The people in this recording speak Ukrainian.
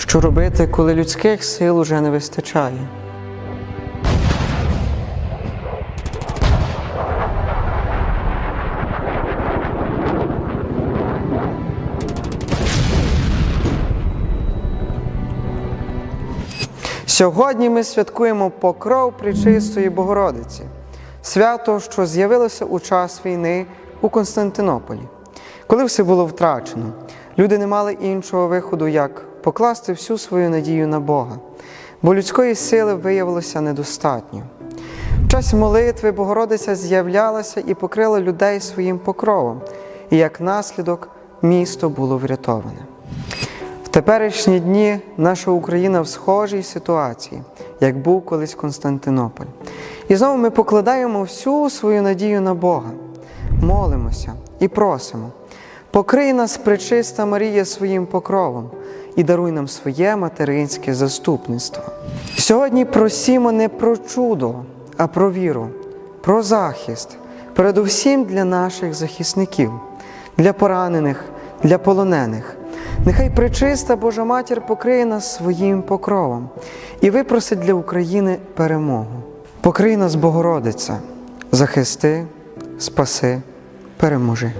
Що робити, коли людських сил уже не вистачає? Сьогодні ми святкуємо покров Пречистої Богородиці, свято, що з'явилося у час війни у Константинополі. Коли все було втрачено, люди не мали іншого виходу, як покласти всю свою надію на Бога, бо людської сили виявилося недостатньо. В час молитви Богородиця з'являлася і покрила людей своїм покровом, і як наслідок місто було врятоване. В теперішні дні наша Україна в схожій ситуації, як був колись Константинополь. І знову ми покладаємо всю свою надію на Бога, молимося і просимо. Покрий нас, пречиста Марія, своїм покровом і даруй нам своє материнське заступництво. Сьогодні просімо не про чудо, а про віру, про захист, передусім для наших захисників, для поранених, для полонених. Нехай пречиста Божа Матір покриє нас своїм покровом і випросить для України перемогу. Покрий нас, Богородиця, захисти, спаси, переможи.